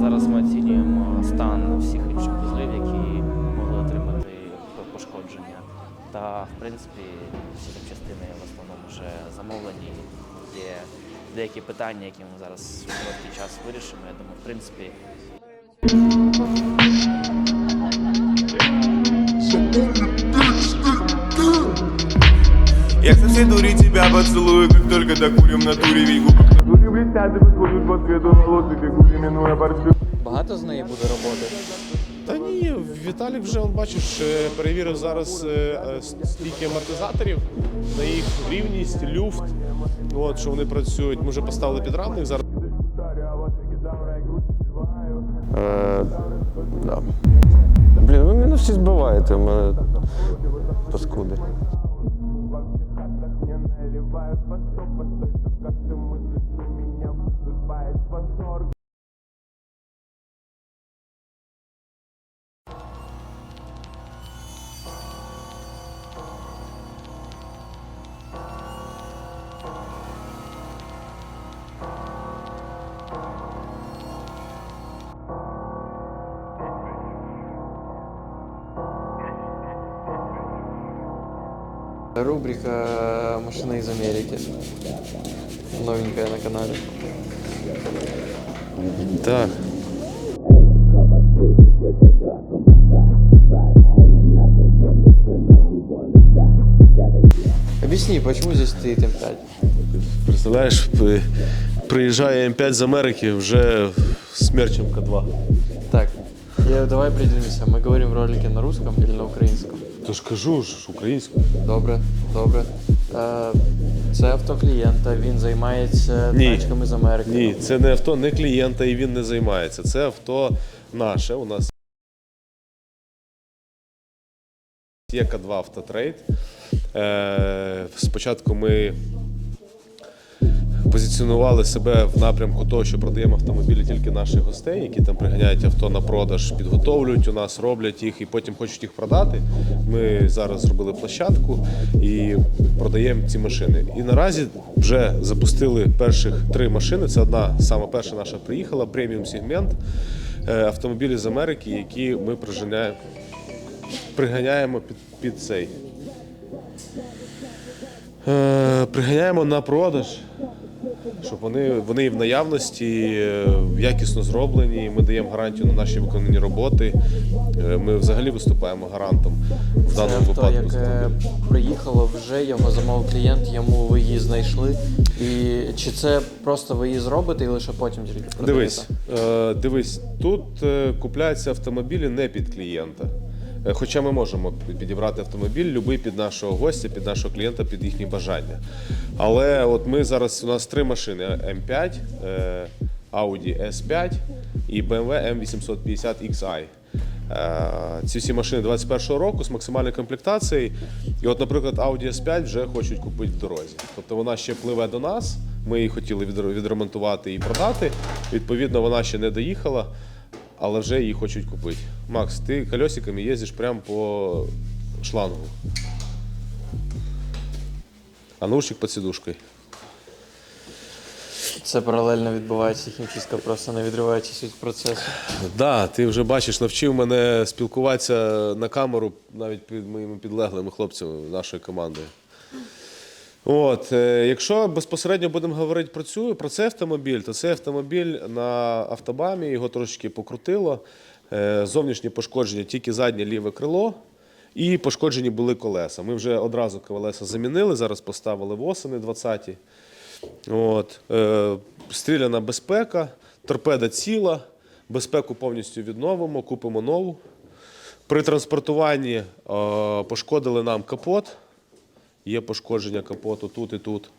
Зараз ми оцінюємо стан всіх інших вузлів, які могли отримати пошкодження. Та, в принципі, всі запчастини в основному вже замовлені. Є деякі питання, які ми зараз в короткий час вирішимо. Я думаю, в принципі, дури тебя поцелую, как только докурим на туре Ведь губы на дуре блестят и восходят по цвету волос И бегут, именуя борцы Багато з неї буде роботи. Та ні, Віталік вже он, бачиш, е, перевірив зараз е, е, стільки амортизаторів на їх рівність, люфт. От що вони працюють. Ми вже поставили підрамник зараз. Е, да. Блін, ви мене всі збиваєте, в мене паскуди. Не наливают постой, постой, Рубрика «Машина из Америки». Новенькая на канале. Так. Объясни, почему здесь стоит М5? Представляєш, при- приїжджає М5 з Америки вже з мерчем К2. Так, я, давай определимся. Мы говорим в ролике на русском или на українському? То ж кажу ж українською. Добре, добре. Е, це авто клієнта, він займається Ні. тачками з Америки. Ні, це не авто не клієнта і він не займається. Це авто наше. У нас є К2 автотрейд. Е, спочатку ми позиціонували себе в напрямку того, що продаємо автомобілі тільки наших гостей, які там приганяють авто на продаж, підготовлюють у нас, роблять їх і потім хочуть їх продати. Ми зараз зробили площадку і продаємо ці машини. І наразі вже запустили перших три машини. Це одна сама перша наша приїхала, преміум сегмент е, автомобілі з Америки, які ми приганяємо під, під цей. Е, приганяємо на продаж, щоб вони, вони в наявності, е, якісно зроблені. Ми даємо гарантію на наші виконані роботи. Е, Ми взагалі виступаємо гарантом в Це даному авто, випадку. яке приїхало вже, його замовив клієнт, йому ви її знайшли. І чи це просто ви її зробите і лише потім тільки продаєте? Дивись, е, дивись, тут купляються автомобілі не під клієнта. Е, Хоча ми можемо підібрати автомобіль любий під нашого гостя, під нашого клієнта, під їхні бажання. Але от ми зараз у нас три машини: М5, е, Audi S5 і BMW M850 XI. Е, Ці всі машини 21-го року з максимальною комплектацією. І от, наприклад, Audi S5 вже хочуть купити в дорозі. Тобто вона ще пливе до нас. Ми її хотіли відремонтувати і продати. Відповідно, вона ще не доїхала, але вже її хочуть купити. Макс, ти колесиками їздиш прямо по шлангу. А наушник під сідушкою. Це паралельно відбувається хімчистка, просто не відриваючись від процесу. Да, ти вже бачиш, навчив мене спілкуватися на камеру навіть під моїми підлеглими хлопцями нашої команди. От, е, якщо безпосередньо будемо говорити про цю про цей автомобіль, то цей автомобіль на автобамі його трошки покрутило. Е, Зовнішнє пошкодження тільки заднє ліве крило. І пошкоджені були колеса. Ми вже одразу колеса замінили, зараз поставили восени 20-ті. От, е, стріляна безпека, торпеда ціла, безпеку повністю відновимо, купимо нову. При транспортуванні е, пошкодили нам капот. Є пошкодження капоту тут і тут.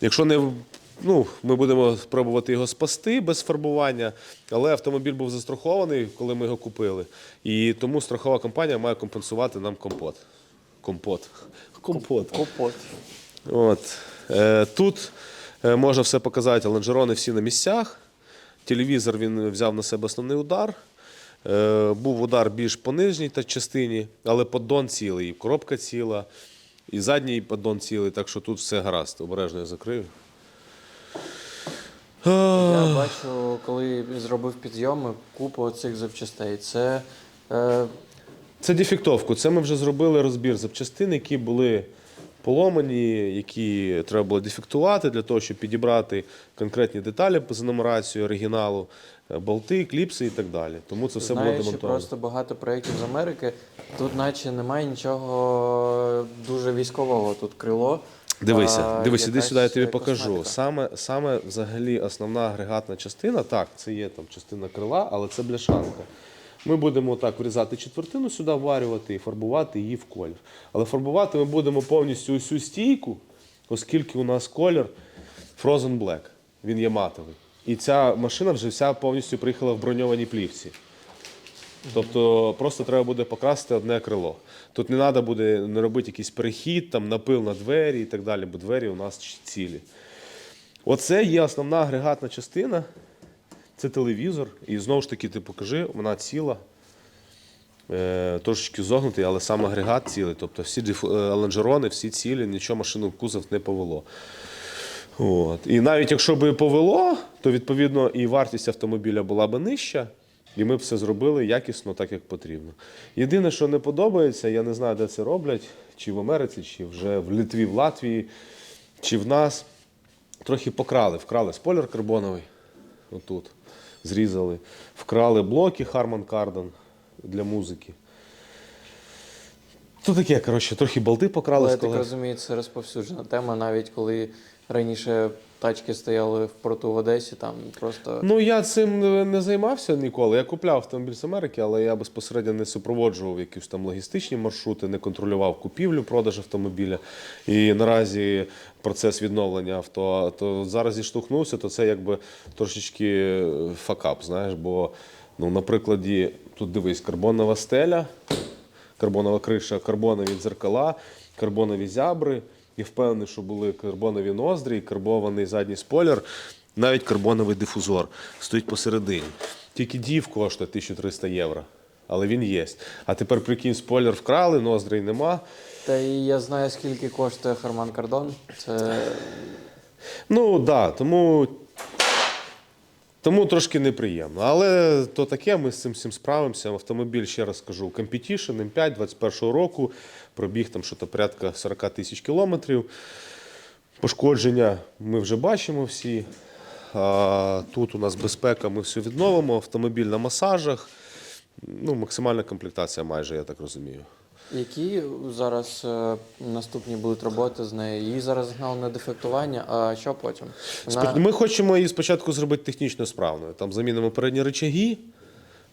Якщо не ну, ми будемо спробувати його спасти без фарбування, але автомобіль був застрахований, коли ми його купили. І тому страхова компанія має компенсувати нам компот. Компот. Компот. Копот. От. Е, тут е, можна все показати, лонжерони всі на місцях. Телевізор він взяв на себе основний удар. Е, був удар більш по нижній та частині, але поддон цілий, коробка ціла, і задній поддон цілий, так що тут все гаразд. Обережно я закрию. Я бачу, коли зробив підйоми, купу цих запчастей. Це е, Це дефектовку. Це ми вже зробили розбір запчастин, які були поломані, які треба було дефектувати для того, щоб підібрати конкретні деталі за нумерацією оригіналу, болти, кліпси і так далі. Тому це все було знаючи демонтовано. просто багато проєктів з Америки, тут наче немає нічого дуже військового. Тут крило. Дивися, а дивись, іди сюди, я тобі косметика. покажу. Саме, саме взагалі основна агрегатна частина, так, це є там частина крила, але це бляшанка. Ми будемо так врізати четвертину сюди, варювати і фарбувати її в колір. Але фарбувати ми будемо повністю усю стійку, оскільки у нас колір Frozen Black. Він є матовий. І ця машина вже вся повністю приїхала в броньованій плівці. Тобто просто треба буде покрасити одне крило. Тут не треба буде не робити якийсь перехід, там, напил на двері і так далі, бо двері у нас цілі. Оце є основна агрегатна частина. Це телевізор. І знову ж таки, ти покажи, вона ціла. Е, трошечки зогнутий, але сам агрегат цілий. Тобто всі е, лонжерони, всі цілі, нічого машину в кузов не повело. От. І навіть якщо би повело, то відповідно і вартість автомобіля була б нижча, і ми б все зробили якісно, так як потрібно. Єдине, що не подобається, я не знаю, де це роблять, чи в Америці, чи вже в Литві, в Латвії, чи в нас. Трохи покрали, вкрали спойлер карбоновий. Отут. Зрізали. Вкрали блоки Harman Kardon для музики. То таке, коротше, трохи болти покрали Але з я так розумію, це розповсюджена тема, навіть коли раніше тачки стояли в порту в Одесі, там просто Ну я цим не- займався ніколи. Я купляв автомобіль з Америки, але я безпосередньо не супроводжував якісь там логістичні маршрути, не контролював купівлю, продаж автомобіля. І наразі процес відновлення авто. То зараз зіштовхнувся, то це якби трошечки факап, знаєш, бо ну, на прикладі тут дивись, карбонова стеля, карбонова криша, карбонові дзеркала, карбонові зябри. Я впевнений, що були карбонові ноздрі, карбований задній спойлер, навіть карбоновий дифузор стоїть посередині. Тільки дів коштує 1300 євро, але він є. А тепер прикинь, спойлер вкрали, ноздрій нема. та і я знаю, скільки коштує Харман Кардон. Це Ну так, да, тому, тому трошки неприємно. Але то таке, ми з цим всім справимося. Автомобіль, ще раз кажу, Competition М5 21-го року, пробіг там що-то порядка 40 тисяч кілометрів. Пошкодження ми вже бачимо всі. Тут у нас безпека, ми все відновимо. Автомобіль на масажах. Ну, максимальна комплектація майже, я так розумію. Які зараз е, наступні будуть роботи з нею? Її зараз згнали на дефектування, а що потім? Спо- Ми хочемо її спочатку зробити технічно справною. Там замінимо передні речаги,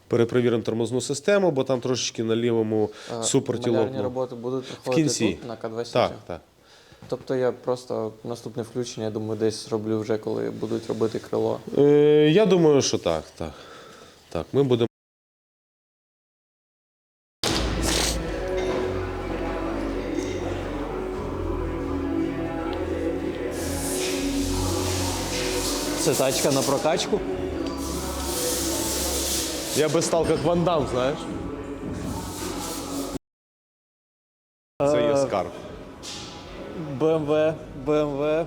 перепровіримо тормозну систему, бо там трошечки на лівому е, малярні лопнуло. роботи будуть проходити кінці. тут, на К2 Так, так. Тобто я просто наступне включення, я думаю, десь зроблю вже, коли будуть робити крило. Е, я думаю, що так. Так. так. Ми будемо. Це тачка на прокачку. Я би став як Ван Дам, знаєш. Це є скарб. BMW, BMW,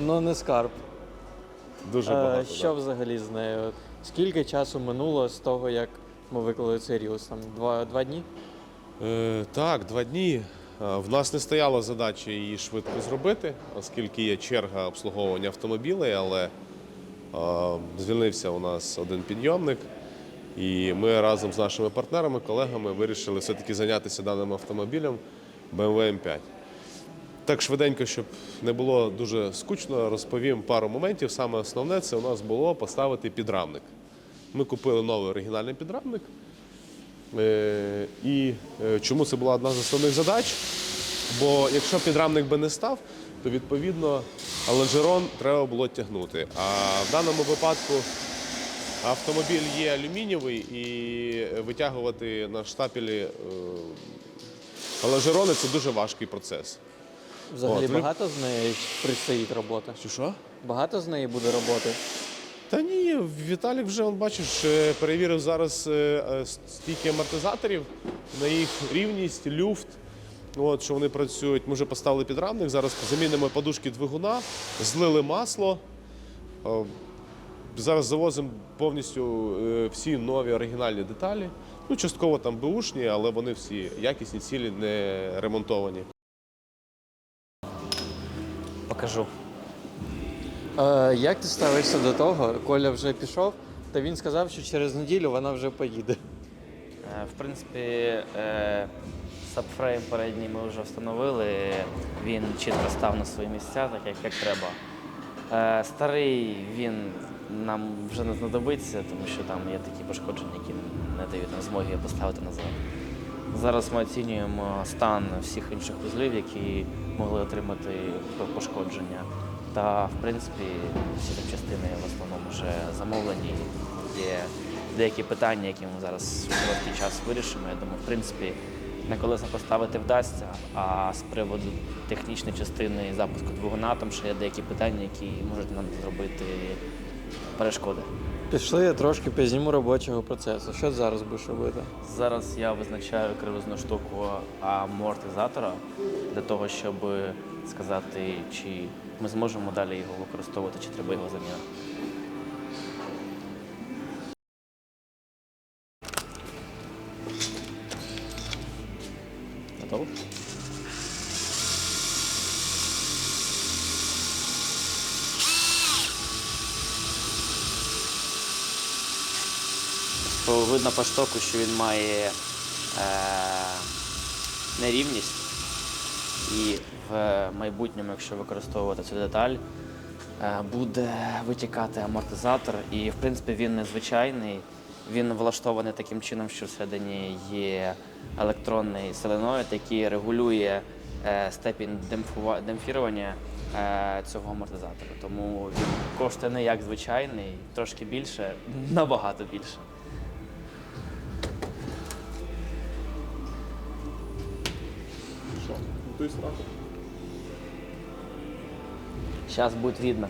ну не скарб. Дуже Е, багато. що да. взагалі з нею? Скільки часу минуло з того, як ми виклали цей рілс? Там два, два дні? Е, так, два дні. Е, В нас не стояла задача її швидко зробити, оскільки є черга обслуговування автомобілей, але е, звільнився у нас один підйомник. І ми разом з нашими партнерами, колегами вирішили все-таки зайнятися даним автомобілем BMW M5. Так швиденько, щоб не було дуже скучно, розповім пару моментів. Саме основне це у нас було поставити підрамник. Ми купили новий оригінальний підрамник. Е, І е, чому це була одна з основних задач? Бо якщо підрамник би не став, то відповідно лонжерон треба було тягнути. А в даному випадку автомобіль є алюмінієвий і витягувати на штапелі е, лонжерони це дуже важкий процес. Взагалі От, багато з неї предстоїть роботи? Чи що? Багато з неї буде роботи? Та ні, Віталік вже, он, бачиш, е, перевірив зараз е, е, амортизаторів на їх рівність, люфт. От, що вони працюють. Ми вже поставили підрамник. Зараз замінимо подушки двигуна, злили масло. Е, зараз завозимо повністю е, всі нові оригінальні деталі. Ну, частково там беушні, але вони всі якісні, цілі, не ремонтовані. Покажу. Е, як ти ставишся до того? Коля вже пішов, та він сказав, що через неділю вона вже поїде. Е, В принципі, е, сабфрейм передній ми вже встановили. Він чітко став на свої місця, так як, як треба. Е, Старий він нам вже не знадобиться, тому що там є такі пошкодження, які не дають нам змоги поставити назад. Зараз ми оцінюємо стан всіх інших вузлів, які могли отримати пошкодження. Та, в принципі, всі запчастини в основному вже замовлені. Є деякі питання, які ми зараз в короткий час вирішимо. Я думаю, в принципі, на колеса поставити вдасться. А з приводу технічної частини запуску двигуна, там ще є деякі питання, які можуть нам зробити перешкоди. Пішли я трошки пізніму робочого процесу. Що зараз будеш робити? Зараз я визначаю кривизну штуку амортизатора для того, щоб сказати, чи ми зможемо далі його використовувати, чи треба його заміна. То видно по штоку, що він має е, нерівність. І в майбутньому, якщо використовувати цю деталь, е, буде витікати амортизатор. І, в принципі, він незвичайний. Він влаштований таким чином, що всередині є електронний соленоїд, який регулює е, степінь демпфірування е, цього амортизатора. Тому він коштує не як звичайний, трошки більше, набагато більше. Сейчас будет видно.